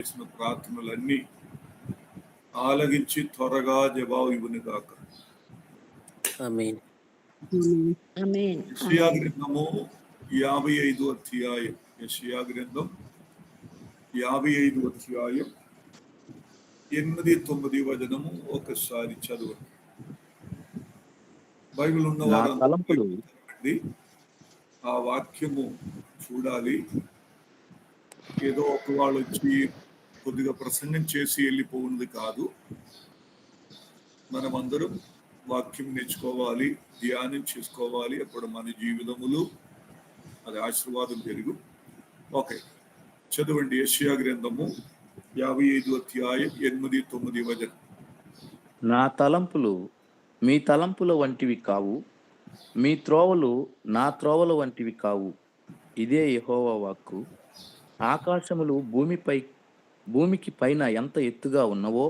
చేసిన ప్రార్థనలన్నీ ఆలగించి త్వరగా జవాబు ఇవ్వను కాక ఆమేన్. ఆమేన్. యెషయా గ్రంథము యాభై ఐదు అధ్యాయం. యెషయా గ్రంథం యాభై ఐదు అధ్యాయం ఎనిమిది తొమ్మిది వచనము ఒకసారి చదవండి. బైబిల్ ఉన్న వారందరూ చదవండి. ఆ వాక్యము చూడాలి. ఏదో ఒక వాళ్ళు వచ్చి కొద్దిగా ప్రసంగం చేసి వెళ్ళిపోవున్నది కాదు. మనమందరం వాక్యం నేర్చుకోవాలి ధ్యానం చేసుకోవాలి. అప్పుడు మన జీవితములు అది ఆశీర్వాదం పెరుగు. ఓకే. చదవండి యెషయా గ్రంథము యాభై ఐదు అధ్యాయం ఎనిమిది తొమ్మిది వచనం. నా తలంపులు మీ తలంపుల వంటివి కావు మీ త్రోవలు నా త్రోవల వంటివి కావు. ఇదే యహోవా వాక్కు. ఆకాశములు భూమిపై భూమికి పైన ఎంత ఎత్తుగా ఉన్నవో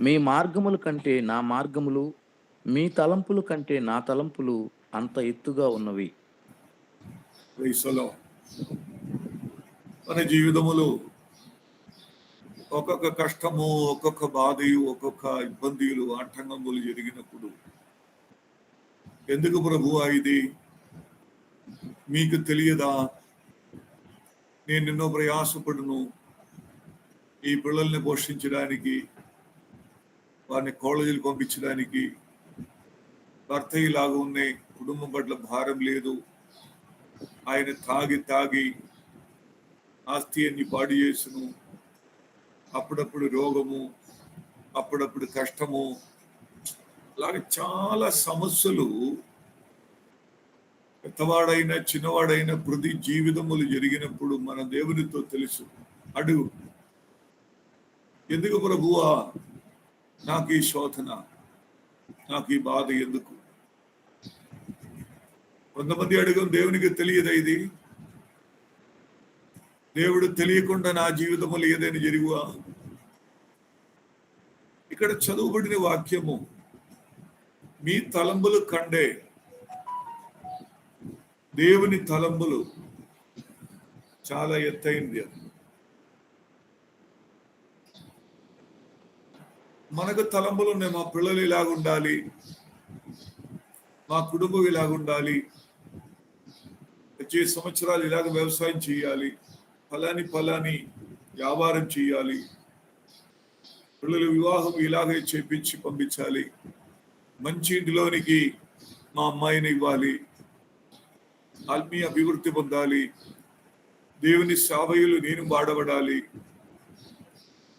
మీ మార్గముల కంటే నా మార్గములు మీ తలంపుల కంటే నా తలంపులు అంత ఎత్తుగా ఉన్నవి. మన జీవితములో ఒక్కొక్క కష్టము ఒక్కొక్క బాధయు ఒక్కొక్క ఇబ్బందులు ఆటంకములు జరిగినప్పుడు ఎందుకు ప్రభు ఇది? మీకు తెలియదా? నేను ఎన్నో ప్రయాసపడును. ఈ పిల్లల్ని పోషించడానికి వారిని కాలేజీలు పంపించడానికి భర్త ఇలాగా ఉన్నాయి కుటుంబం పట్ల భారం లేదు. ఆయన తాగి తాగి ఆస్తి అన్ని పాడు చేసును. అప్పుడప్పుడు రోగము అప్పుడప్పుడు కష్టము. అలాగే చాలా సమస్యలు పెద్దవాడైనా చిన్నవాడైనా ప్రతి జీవితములు జరిగినప్పుడు మన దేవునితో తెలుసు. అడుగు. ఎందుకు ప్రభువా? నాకు ఈ శోధన నాకు ఈ బాధ ఎందుకు? కొంతమంది అడుగు దేవునికి తెలియదా ఇది? దేవుడు తెలియకుండా నా జీవితంలో ఏదైనా జరుగువా? ఇక్కడ చదువుబడిన వాక్యము మీ తలంబులు కండే దేవుని తలంబులు చాలా ఎత్తైంది అది. మనకు తలంపులు ఉన్నాయి. మా పిల్లలు ఇలాగ ఉండాలి. మా కుటుంబం ఇలాగ ఉండాలి. వచ్చే సంవత్సరాలు ఇలాగ వ్యవసాయం చేయాలి. ఫలాని ఫలాని వ్యాపారం చేయాలి. పిల్లల వివాహం ఇలాగే చేపించి పంపించాలి. మంచి ఇంటిలోనికి మా అమ్మాయిని ఇవ్వాలి. ఆత్మీయ అభివృద్ధి పొందాలి. దేవుని సావయులు నేను వాడబడాలి.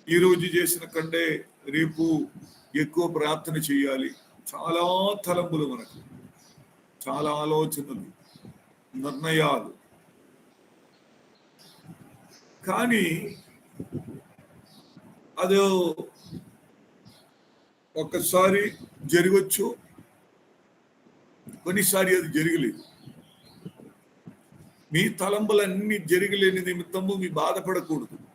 ఈ రోజు చేసిన కంటే రేపు ఎక్కువ ప్రార్థన చేయాలి. చాలా తలంపులు మనకు. చాలా ఆలోచనలు నిర్ణయాలు. కానీ అది ఒక్కసారి జరగచ్చు. కొన్నిసారి అది జరగలేదు. మీ తలంపులన్నీ జరగలేని నిమిత్తము మీ బాధపడకూడదు.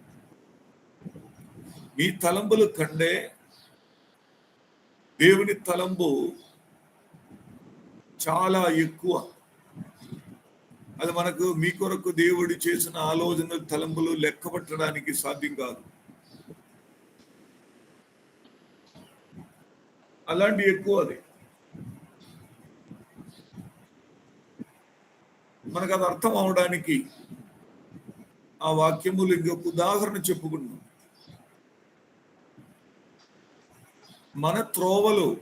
మీ తలంపులు కంటే దేవుని తలంపు చాలా ఎక్కువ. అది మనకు మీ కొరకు దేవుడు చేసిన ఆలోచన తలంపులు లెక్క పట్టడానికి సాధ్యం కాదు. అలాంటి ఎక్కువ అది. మనకు అది అర్థం అవడానికి ఆ వాక్యములు ఇంకొక ఉదాహరణ చెప్పుకున్నాం మన త్రోవలు.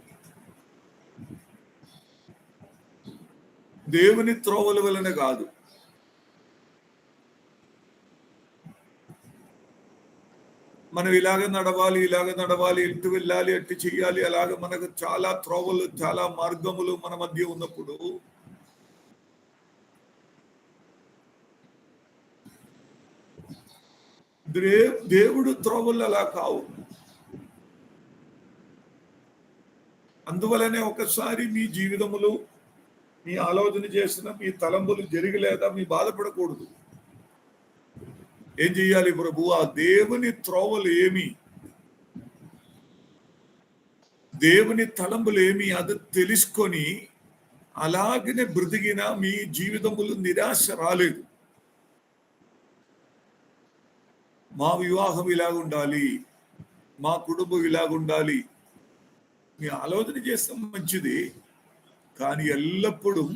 దేవుని త్రోవల వలన కాదు. మనం ఇలాగ నడవాలి ఇలాగ నడవాలి ఎటు వెళ్ళాలి ఎట్టు చెయ్యాలి అలాగ మనకు చాలా త్రోవలు చాలా మార్గములు మన మధ్య ఉన్నప్పుడు దే- దేవుడు త్రోవలు అలా కావు. అందువలనే ఒకసారి మీ జీవితములు మీ ఆలోచన చేసిన మీ తలంపులు జరిగలేదా మీ బాధపడకూడదు. ఏం చెయ్యాలి ప్రభు? ఆ దేవుని త్రోవలు ఏమి? దేవుని తలంపులు ఏమి? అది తెలుసుకొని అలాగనే బ్రతికిన మీ జీవితములు నిరాశ రాలేదు. మా వివాహం ఇలాగుండాలి మా కుటుంబం ఇలాగుండాలి మీ ఆలోచన చేస్తే మంచిది. కానీ ఎల్లప్పుడూ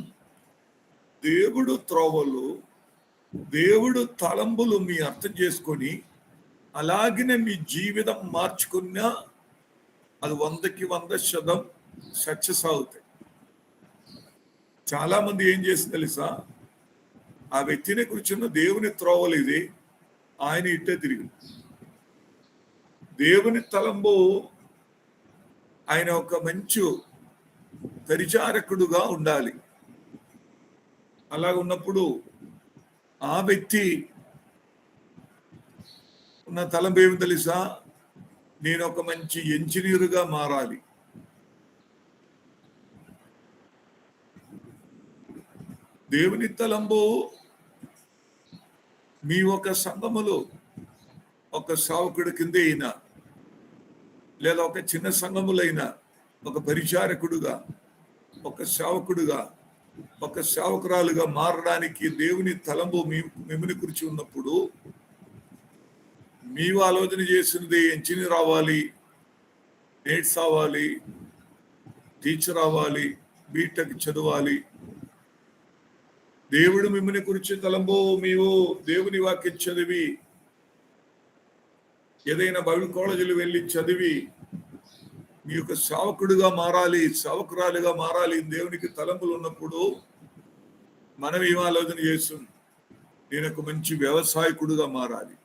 దేవుడు త్రోవలు దేవుడు తలంబులు మీ అర్థం చేసుకొని అలాగనే మీ జీవితం మార్చుకున్నా అది వందకి వంద శతం సక్సెస్ అవుతాయి చాలా మంది ఏం చేసి తెలుసా? ఆ వ్యక్తిని కూర్చున్న దేవుని త్రోవలు ఇది. ఆయన ఇట్టే తిరిగి దేవుని తలంబు ఆయన ఒక మంచి పరిచారకుడుగా ఉండాలి. అలా ఉన్నప్పుడు ఆ వ్యక్తి ఉన్న తలంపు ఏమి తెలుసా? నేను ఒక మంచి ఇంజనీరుగా మారాలి. దేవుని తలంబు మీ ఒక సంఘములో ఒక సావకుడి కిందే అయినా లేదా ఒక చిన్న సంఘములైన ఒక పరిచారకుడుగా ఒక సేవకుడుగా ఒక సేవకురాలుగా మారడానికి దేవుని తలంబు మీ మిమ్మల్ని కురిచి ఉన్నప్పుడు నీవు ఆలోచన చేసినది ఇంజనీర్ అవ్వాలి నేట్స్ అవ్వాలి టీచర్ అవ్వాలి బీటెక్ చదవాలి. దేవుడు మిమ్మల్ని గురించి తలంబో మీవు దేవుని వాక్యం చదివి ఏదైనా బైబిల్ కాలేజీలు వెళ్ళి చదివి మీ యొక్క శావకుడుగా మారాలి సేవకురాలుగా మారాలి దేవునికి తలంపులు ఉన్నప్పుడు మనం ఏం ఆలోచన చేస్తాం? నేను ఒక మంచి వ్యవసాయకుడుగా మారాలి.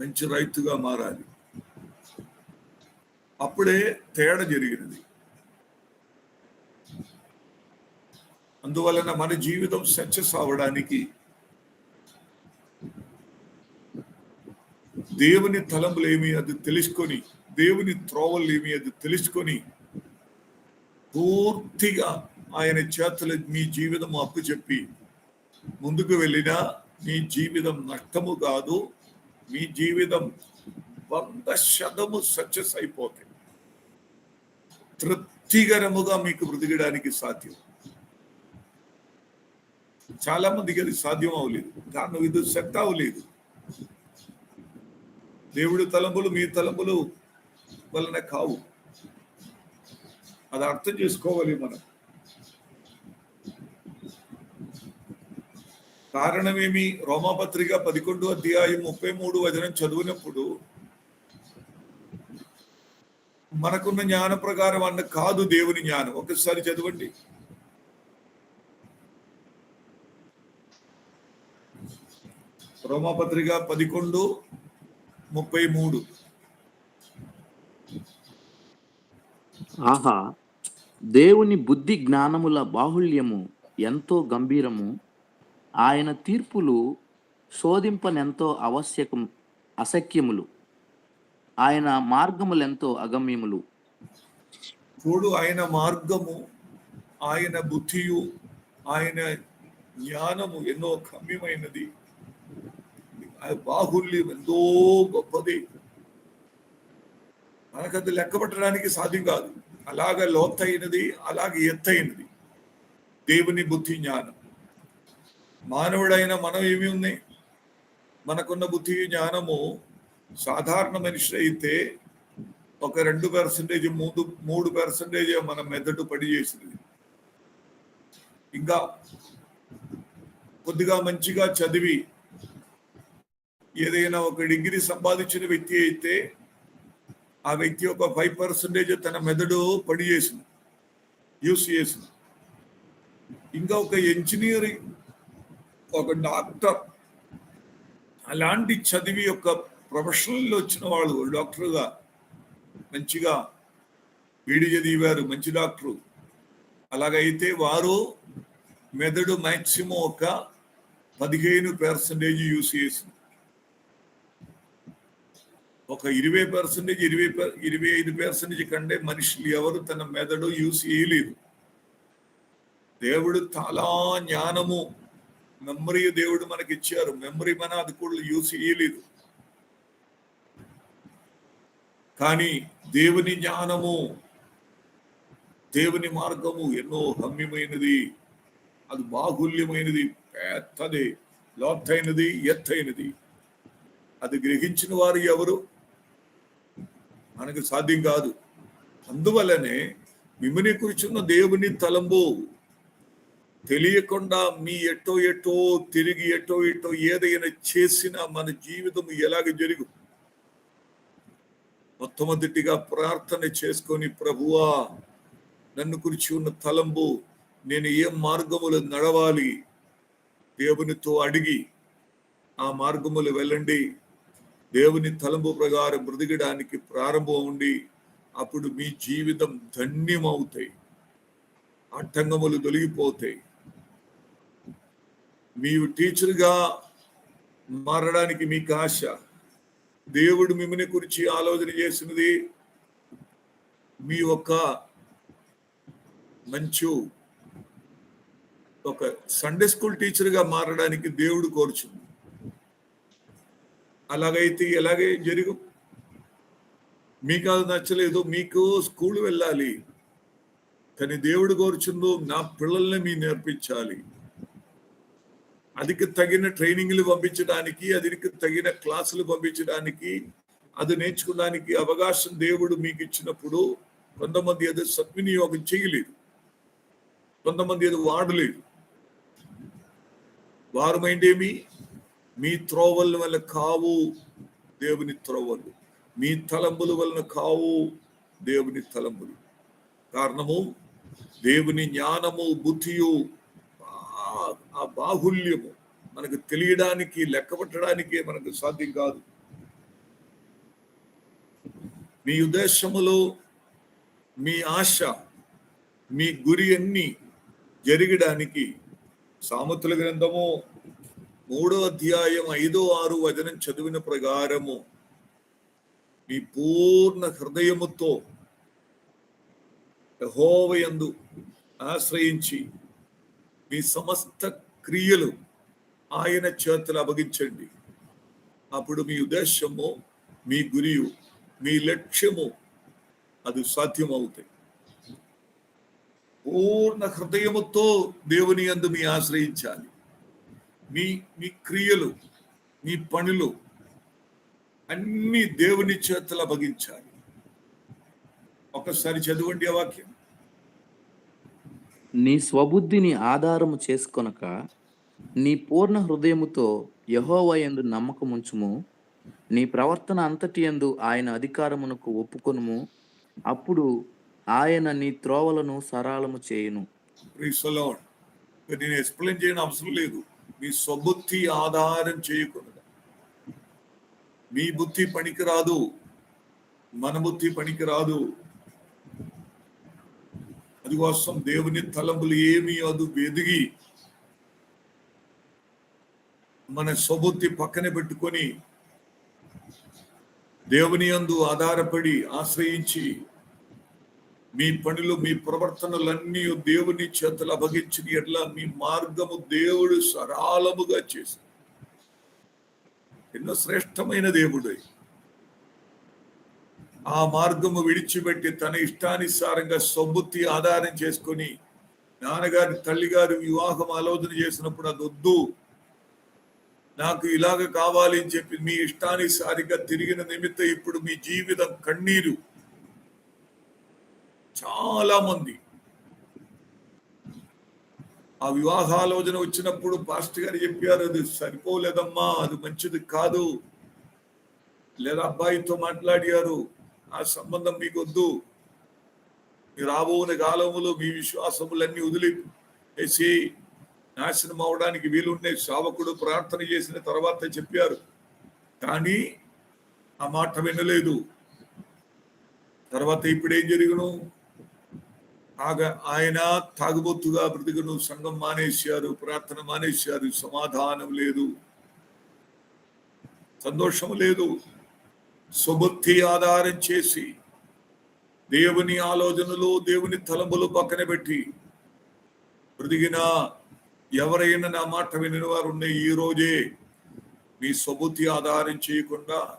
మంచి రైతుగా మారాలి. అప్పుడే తేడా జరిగినది. అందువలన మన జీవితం సక్సెస్ అవడానికి దేవుని తలంపులు ఏమి అది తెలుసుకొని దేవుని త్రోవలు ఏమి అది తెలుసుకొని పూర్తిగా ఆయన చేతులు మీ జీవితం అప్పు చెప్పి ముందుకు వెళ్ళినా మీ జీవితం నష్టము కాదు మీ జీవితం వంద శతము సక్సెస్ అయిపోతాయి తృప్తికరముగా మీకు బ్రతికడానికి సాధ్యం. చాలా మందికి అది సాధ్యం అవ్వలేదు. కారణం ఇది శక్తి అవ్వలేదు. దేవుడి తలంపులు మీ తలంపులు వలన కావు. అది అర్థం చేసుకోవాలి మనం. కారణమేమి? రోమాపత్రిక పదకొండు అధ్యాయం ముప్పై మూడు వచనం చదివినప్పుడు మనకున్న జ్ఞాన ప్రకారం అన్న కాదు దేవుని జ్ఞానం. ఒకసారి చదవండి. రోమాపత్రిక పదకొండు ముప్పై మూడు. ఆహా దేవుని బుద్ధి జ్ఞానముల బాహుళ్యము ఎంతో గంభీరము. ఆయన తీర్పులు శోధింపనెంతో ఆవశ్యకం అసఖ్యములు. ఆయన మార్గములెంతో అగమ్యములు. చూడు ఆయన మార్గము ఆయన బుద్ధియు ఆయన జ్ఞానము ఎన్నో కమ్యమైనది ఆ బాహుల్యం ఎంతో గొప్పది. మనకు అది లెక్క పెట్టడానికి సాధ్యం కాదు. అలాగ లోతైనది అలాగే ఎత్తైనది. దేవుని బుద్ధి జ్ఞానం. మానవుడైన మనం ఏమి ఉంది మనకున్న బుద్ధి జ్ఞానము సాధారణ మనిషి అయితే ఒక రెండు పర్సెంటేజ్ మూడు మూడు పర్సెంటేజ్ మన మెదడు పడి చేసింది. ఇంకా కొద్దిగా మంచిగా చదివి ఏదైనా ఒక డిగ్రీ సంపాదించిన వ్యక్తి అయితే ఆ వ్యక్తి ఒక ఫైవ్ పర్సెంటేజ్ తన మెదడు పడి చేసింది యూస్ చేసింది. ఇంకా ఒక ఇంజనీరింగ్ ఒక డాక్టర్ అలాంటి చదివి ఒక ప్రొఫెషనల్ వచ్చిన వాళ్ళు డాక్టర్గా మంచిగా వీడి చదివారు మంచి డాక్టరు. అలాగైతే వారు మెదడు మ్యాక్సిమం ఒక పదిహేను పర్సెంటేజ్ యూస్ చేసింది. ఒక ఇరవై పర్సెంటేజ్ ఇరవై ఇరవై ఐదు పర్సెంటేజ్ కంటే మనుషులు ఎవరు తన మెదడు యూస్ చేయలేదు. దేవుడు చాలా జ్ఞానము మెమరీ దేవుడు మనకి ఇచ్చారు మెమరీ మన అది కూడా యూస్ చేయలేదు. కానీ దేవుని జ్ఞానము దేవుని మార్గము ఎన్నో గమ్యమైనది అది బాహుల్యమైనది పెద్దది లోతైనది ఎత్తైనది. అది గ్రహించిన వారు ఎవరు? మనకు సాధ్యం కాదు. అందువల్లనే మిమ్మల్ని కూర్చున్న దేవుని తలంబు తెలియకుండా మీ ఎటో ఎటో తిరిగి ఎటో ఎటో ఏదైనా చేసినా మన జీవితం ఎలాగ జరుగు? మొట్టమొదటిగా ప్రార్థన చేసుకొని ప్రభువా నన్ను గురించి ఉన్న తలంబు నేను ఏ మార్గములు నడవాలి? దేవునితో అడిగి ఆ మార్గములు వెళ్ళండి దేవుని తలంపు ప్రకారం బ్రతికడానికి ప్రారంభం ఉండి అప్పుడు మీ జీవితం ధన్యమవుతాయి. అట్టంగములు తొలగిపోతాయి. మీరు టీచర్గా మారడానికి మీకు ఆశ. దేవుడు మిమ్మల్ని గురించి ఆలోచన చేసినది మీ యొక్క మంచు ఒక సండే స్కూల్ టీచర్గా మారడానికి దేవుడు కోరుచుంది. అలాగైతే ఎలాగే జరుగు? మీకు అది నచ్చలేదు మీకు స్కూల్ వెళ్ళాలి. కానీ దేవుడు కోరుచుందో నా పిల్లల్ని మీ నేర్పించాలి. అదికి తగిన ట్రైనింగ్లు పంపించడానికి అదికి తగిన క్లాసులు పంపించడానికి అది నేర్చుకోవడానికి అవకాశం దేవుడు మీకు ఇచ్చినప్పుడు కొంతమంది అది సద్వినియోగం చేయలేదు. కొంతమంది అది వాడలేదు. వారు మైండ్ ఏమి? మీ త్రోవల వల్ల కావు దేవుని త్రోవలు. మీ తలంబుల వలన కావు దేవుని తలంబులు కారణము దేవుని జ్ఞానము బుద్ధియు ఆ- బాహుల్యము మనకు తెలియడానికి లెక్కపట్టడానికి మనకు సాధ్యం కాదు. మీ ఉద్దేశములో మీ ఆశ మీ గురి అన్ని జరగడానికి సామెతల గ్రంథము మూడో అధ్యాయం ఐదో ఆరు వచనం చదివిన ప్రకారము మీ పూర్ణ హృదయముతో యహోవయందు ఆశ్రయించి మీ సమస్త క్రియలు ఆయన చేతులు అప్పగించండి. అప్పుడు మీ ఉద్దేశము మీ గురియు మీ లక్ష్యము అది సాధ్యమవుతాయి. పూర్ణ హృదయముతో దేవుని అందు మీ ఆశ్రయించాలి. మీ మీ క్రియలు మీ పనులు అన్ని దేవుని చేతులు అప్పగించాలి ఒకసారి చదవండి ఆ వాక్యం. నీ స్వబుద్ధిని ఆధారము చేసుకొనక నీ పూర్ణ హృదయముతో యహోవయందు నమ్మకముంచుము నీ ప్రవర్తన అంతటి యందు ఆయన అధికారమునకు ఒప్పుకొనుము. అప్పుడు ఆయన నీ త్రోవలను సరళము చేయును. నేను ఎక్స్ప్లెయిన్ చేయడం అవసరం లేదు. మీ స్వబుద్ధి ఆధారం చేయకుండా మీ బుద్ధి పనికిరాదు. మన బుద్ధి పనికిరాదు. అది కోసం దేవుని తలంపులు ఏమి అదు వెదిగి మన స్వబుద్ధి పక్కన పెట్టుకొని దేవుని యందు ఆధారపడి ఆశ్రయించి మీ పనులు మీ ప్రవర్తనలన్నీ దేవుని చేతులు అభగించిన ఎట్లా మీ మార్గము దేవుడు సరళముగా చేసి ఎన్నో శ్రేష్టమైన దేవుడు. ఆ మార్గము విడిచిపెట్టి తన ఇష్టానుసారంగా సొమ్ముత్తి ఆధారం చేసుకొని నాన్నగారి తల్లిగారు వివాహం ఆలోచన చేసినప్పుడు అది వద్దు. నాకు ఇలాగ కావాలి అని చెప్పి మీ ఇష్టానుసారిగా తిరిగిన నిమిత్తం ఇప్పుడు మీ జీవితం కన్నీరు. చాలా మంది. ఆ వివాహాలోచన వచ్చినప్పుడు పాస్ట్ గారు చెప్పారు అది సరిపోలేదమ్మా అది మంచిది కాదు. లేదా అబ్బాయితో మాట్లాడారు ఆ సంబంధం మీకు వద్దు మీ రాబోని కాలములో మీ విశ్వాసములన్నీ వదిలి వేసి నాశనం అవడానికి వీలుండే శావకుడు ప్రార్థన చేసిన తర్వాత చెప్పారు. కానీ ఆ మాట వినలేదు. తర్వాత ఇప్పుడు ఏం జరుగును? ఆగ ఆయన తాగుబోతుగా బ్రతికను సంఘం మానేశారు ప్రార్థన మానేశారు సమాధానం లేదు. సంతోషం లేదు. సుబుద్ధి ఆధారం చేసి దేవుని ఆలోచనలు దేవుని తలంపులు పక్కన పెట్టి బ్రతికిన ఎవరైనా నా మాట విని వారు ఉన్న ఈ రోజే మీ స్వబుద్ధి ఆధారం చేయకుండా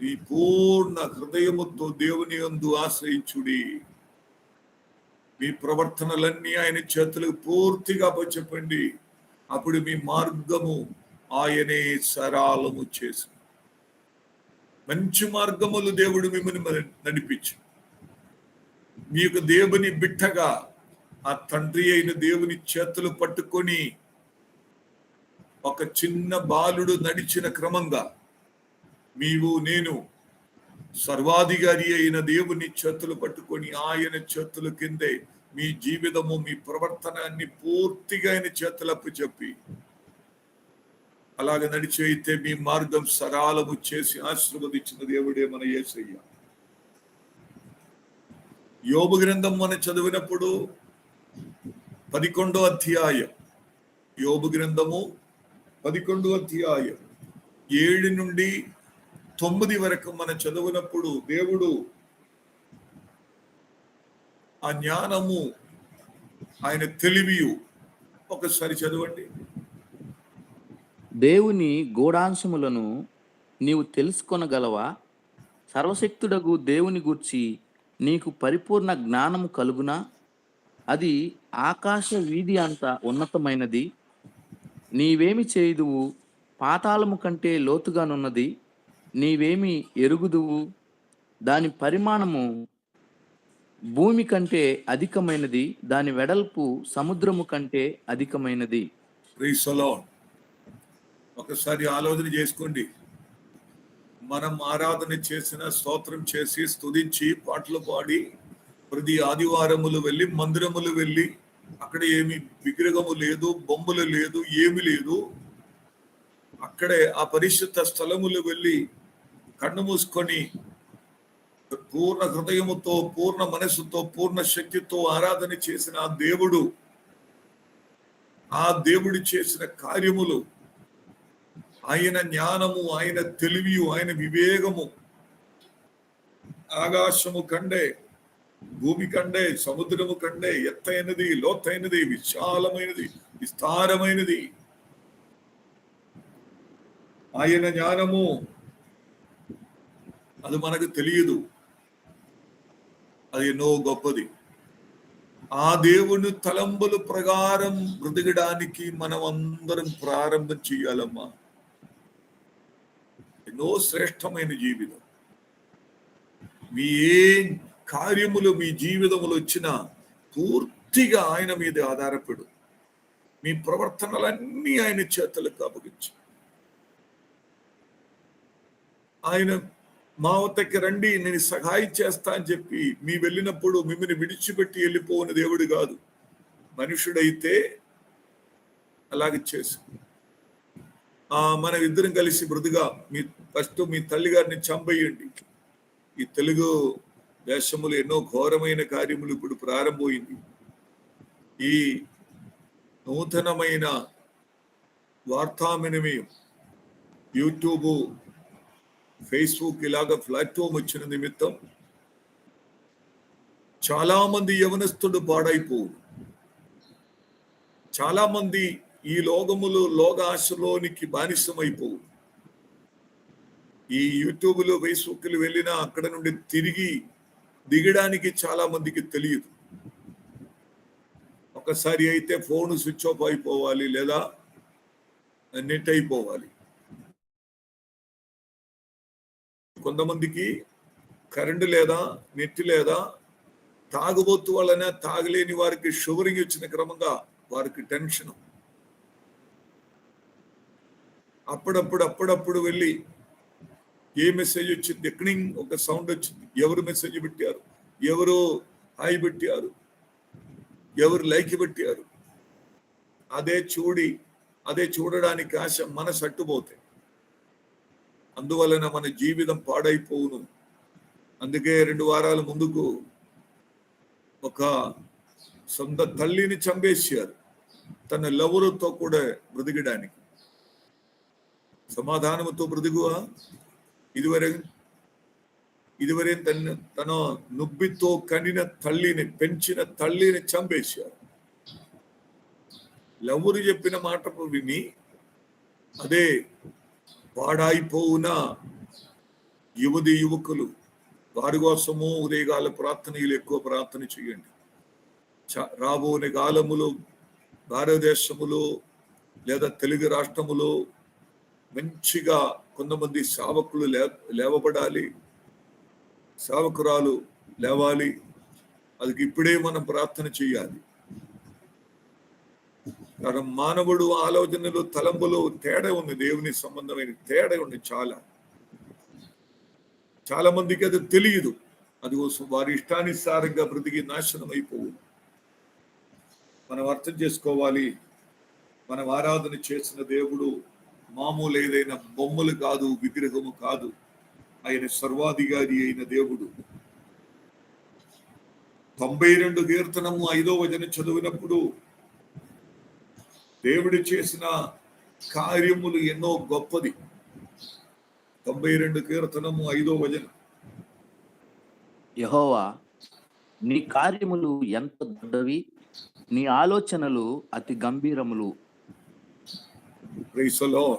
ఈ పూర్ణ హృదయముతో దేవుని యందు ఆశ్రయించుడి. మీ ప్రవర్తనలన్నీ ఆయన చేతులకు పూర్తిగా చెప్పండి అప్పుడు మీ మార్గము ఆయనే సరాలము చేసి. మంచి మార్గములు దేవుడు మిమ్మల్ని నడిపించు. మీ యొక్క దేవుని బిడ్డగా ఆ తండ్రి అయిన దేవుని చేతులు పట్టుకొని ఒక చిన్న బాలుడు నడిచిన క్రమంగా నీవు నేను సర్వాధికారి అయిన దేవుని చేతులు పట్టుకొని ఆయన చేతుల కిందే మీ జీవితము మీ ప్రవర్తనాన్ని పూర్తిగా ఆయన చేతులప్పు చెప్పి అలాగ నడిచి అయితే మీ మార్గం సరాలము చేసి ఆశీర్వదించిన దేవుడే మన ఏసయ్య యోగు గ్రంథం మనం చదివినప్పుడు పదికొండో అధ్యాయం యోగు గ్రంథము పదికొండో అధ్యాయం ఏడు నుండి తొమ్మిది వరకు మనం చదివినప్పుడు దేవుడు ఆ జ్ఞానము ఆయన తెలివియు. ఒకసారి చదవండి. దేవుని గూఢాంశములను నీవు తెలుసుకొనగలవా? సర్వశక్తుడగు దేవుని గూర్చి నీకు పరిపూర్ణ జ్ఞానము కలుగునా? అది ఆకాశ వీధి అంత ఉన్నతమైనది. నీవేమి చేయుదువు? పాతాళము కంటే లోతుగానున్నది. నీవేమి ఎరుగుదువు? దాని పరిమాణము భూమి కంటే అధికమైనది దాని వెడల్పు సముద్రము కంటే అధికమైనది. ఒకసారి ఆలోచన చేసుకోండి. మనం ఆరాధన చేసిన స్తోత్రం చేసి స్తుతించి పాటలు పాడి ప్రతి ఆదివారములు వెళ్ళి మందిరములు వెళ్ళి అక్కడ ఏమి విగ్రహము లేదు బొమ్మలు లేదు ఏమి లేదు. అక్కడే ఆ పరిశుద్ధ స్థలములు వెళ్ళి కన్ను మూసుకొని పూర్ణ హృదయముతో పూర్ణ మనస్సుతో పూర్ణ శక్తితో ఆరాధన చేసిన ఆ దేవుడు ఆ దేవుడు చేసిన కార్యములు ఆయన జ్ఞానము ఆయన తెలివి ఆయన వివేకము ఆకాశము కండే భూమి కండే సముద్రము కండే ఎత్తైనది లోతైనది విశాలమైనది విస్తారమైనది. ఆయన జ్ఞానము అది మనకు తెలియదు. అది ఎన్నో గొప్పది. ఆ దేవుని తలంబుల ప్రకారం బ్రతకడానికి మనం అందరం ప్రారంభం చేయాలమ్మా. ఎన్నో శ్రేష్టమైన జీవితం. మీ ఏ కార్యములు మీ జీవితములు వచ్చినా పూర్తిగా ఆయన మీద ఆధారపడు. మీ ప్రవర్తనలన్నీ ఆయన చేతులకు అప్పగించు. ఆయన మా వద్దకి రండి నేను సహాయం చేస్తా అని చెప్పి మీ వెళ్ళినప్పుడు మిమ్మల్ని విడిచిపెట్టి వెళ్ళిపోని దేవుడు కాదు. మనుషుడైతే అలాగే చేసు. ఆ మన ఇద్దరం కలిసి మృదుగా మీ ఫస్ట్ మీ తల్లిగారిని చంపేయండి. ఈ తెలుగు దేశములు ఎన్నో ఘోరమైన కార్యములు ఇప్పుడు ప్రారంభమైంది. ఈ నూతనమైన వార్తామినమయం యూట్యూబ్ ఫేస్బుక్ ఇలాగ ప్లాట్ఫామ్ వచ్చిన నిమిత్తం చాలా మంది యవనస్తుడు పాడైపోవు. చాలా మంది ఈ లోకములు లోకాశలోనికి బానిసమైపోవు. ఈ యూట్యూబ్లో ఫేస్బుక్లు వెళ్ళినా అక్కడ నుండి తిరిగి దిగడానికి చాలా మందికి తెలియదు. ఒకసారి అయితే ఫోన్ స్విచ్ ఆఫ్ అయిపోవాలి లేదా నెట్ అయిపోవాలి. కొంతమందికి కరెంటు లేదా నెట్ లేదా తాగుబోతు వలన తాగలేని వారికి షుగరింగ్ వచ్చిన క్రమంగా వారికి టెన్షన్. అప్పుడప్పుడు అప్పుడప్పుడు వెళ్ళి ఏ మెసేజ్ వచ్చింది? ఎక్కడి ఒక సౌండ్ వచ్చింది. ఎవరు మెసేజ్ పెట్టారు? ఎవరు హాయి పెట్టారు? ఎవరు లైక్ పెట్టారు? అదే చూడి అదే చూడడానికి ఆశ మనసు అట్టుపోతే అందువలన మన జీవితం పాడైపోవును. అందుకే రెండు వారాల ముందుకు ఒక సొంత తల్లిని చంపేశారు. తన లవరుతో కూడా బ్రతికడానికి. సమాధానముతో బ్రతికువ? ఇదివరే ఇదివరే తన తన నుబ్బితో కనిన తల్లిని పెంచిన తల్లిని చంపేశారు. లవ్వురు చెప్పిన మాట విని అదే పాడైపోవున? యువతి యువకులు వారి కోసము ఉదయకాల ప్రార్థనలు ఎక్కువ ప్రార్థన చేయండి. చ- రాబోని కాలములో భారతదేశములో లేదా తెలుగు రాష్ట్రములో మంచిగా కొంతమంది సేవకులు లే లేవబడాలి. సేవకురాలు లేవాలి. అది ఇప్పుడే మనం ప్రార్థన చేయాలి. కారణం మానవుడు ఆలోచనలు తలంపులు తేడా ఉంది. దేవుని సంబంధమైన తేడా ఉంది చాలా. చాలా మందికి అది తెలియదు. అది వారి ఇష్టానుసారంగా బ్రతికి నాశనం అయిపోవు. మనం అర్థం చేసుకోవాలి. మనం ఆరాధన చేసిన దేవుడు మామూలు ఏదైనా బొమ్మలు కాదు విగ్రహము కాదు. ఆయన సర్వాధికారి అయిన దేవుడు. తొంభై రెండు కీర్తనము ఐదో వచనం చదివినప్పుడు దేవుడు చేసిన కార్యములు ఎన్నో గొప్పది. తొంభై రెండు కీర్తనము ఐదో వచనం. యహోవా నీ కార్యములు ఎంత దొడ్డవి? నీ ఆలోచనలు అతి గంభీరములు. ప్రైసలో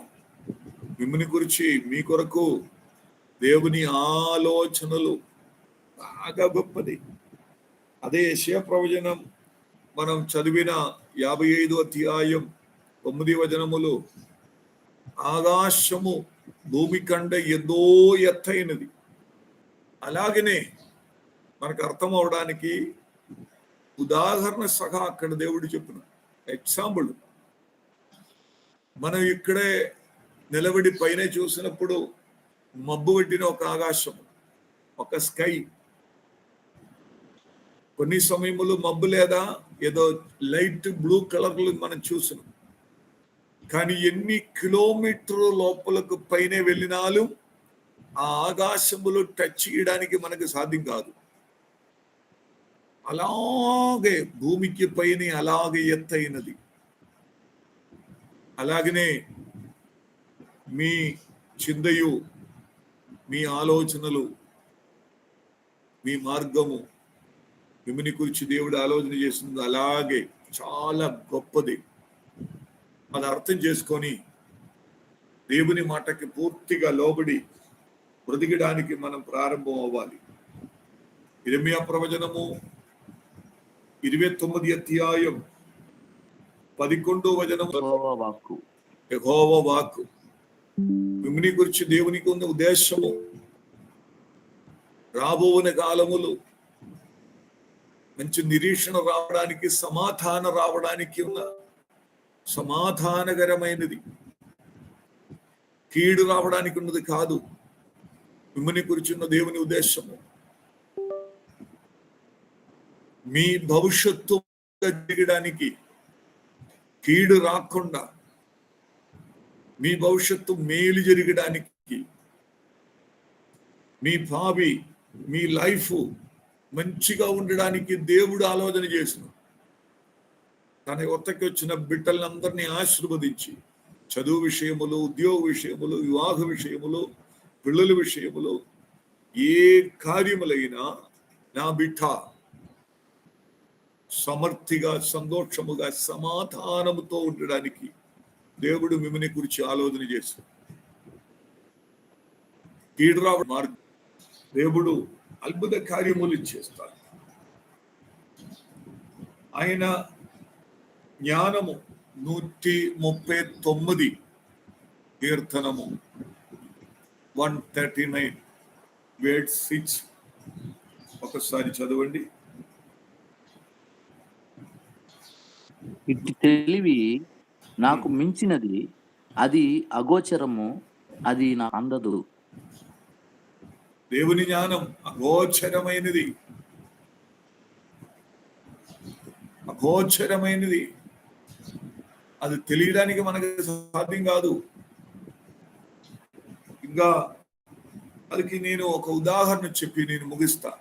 మిమ్మల్ని గురించి మీ కొరకు దేవుని ఆలోచనలు బాగా గొప్పది. అదే యెషయా ప్రవచనం మనం చదివిన యాభై ఐదు అధ్యాయం తొమ్మిది వచనములు. ఆకాశము భూమి కండ ఎంతో ఎత్తైనది. అలాగనే మనకు అర్థం అవడానికి ఉదాహరణ సహా అక్కడ దేవుడు చెప్పిన. ఎగ్జాంపుల్ మనం ఇక్కడే నిలబడి పైన చూసినప్పుడు మబ్బు పెట్టిన ఒక ఆకాశం ఒక స్కై కొన్ని సమయములు మబ్బు లేదా ఏదో లైట్ బ్లూ కలర్లు మనం చూసినాం కానీ ఎన్ని కిలోమీటర్ లోపలకు పైనే వెళ్ళినాలు ఆ ఆకాశములు టచ్ చేయడానికి మనకు సాధ్యం కాదు. అలాగే భూమికి పైన అలాగే ఎత్తైనది. అలాగనే మీ చిందయు మీ ఆలోచనలు మీ మార్గము మిమ్మల్ని గురించి దేవుడు ఆలోచన చేస్తుంది. అలాగే చాలా గొప్పది. అది అర్థం చేసుకొని దేవుని మాటకి పూర్తిగా లోబడి బ్రతికడానికి మనం ప్రారంభం అవ్వాలి. ఇరమియా ప్రవచనము ఇరవై తొమ్మిది అధ్యాయం పదికొండో వచనము. యెహోవా వాక్కు. యెహోవ వాక్కు. మిమ్మల్ని గురించి దేవునికి ఉన్న ఉద్దేశము రాబోని కాలములు మంచి నిరీక్షణ రావడానికి సమాధానం రావడానికి ఉన్న సమాధానకరమైనది. కీడు రావడానికి ఉన్నది కాదు. మిమ్మల్ని కూర్చున్న ఉన్న దేవుని ఉద్దేశము. మీ భవిష్యత్తు జరిగడానికి కీడు రాకుండా మీ భవిష్యత్తు మేలు జరగడానికి మీ భావి మీ లైఫ్ మంచిగా ఉండడానికి దేవుడు ఆలోచన చేసిన. తన వద్దకి వచ్చిన బిడ్డలందరినీ ఆశీర్వదించి చదువు విషయములు ఉద్యోగ విషయములు వివాహ విషయములు పిల్లల విషయములు ఏ కార్యములైనా నా బిడ్డ సమర్థిగా సంతోషముగా సమాధానముతో ఉండడానికి దేవుడు మిమ్మల్ని గురించి ఆలోచన చేశాడు. మార్గం. దేవుడు అద్భుత కార్యములు చేస్తాడు ఆయన జ్ఞానము నూటి ముప్పై తొమ్మిది కీర్తనము వన్ థర్టీ నైన్ వేడ్ సిక్స్ ఒకసారి చదవండి. ఇటు తెలివి నాకు మించినది అది అగోచరము అది నా అందదు. దేవుని జ్ఞానం అగోచరమైనది. అగోచరమైనది. అది తెలియడానికి మనకు సాధ్యం కాదు. ఇంకా అదికి నేను ఒక ఉదాహరణ చెప్పి నేను ముగిస్తా.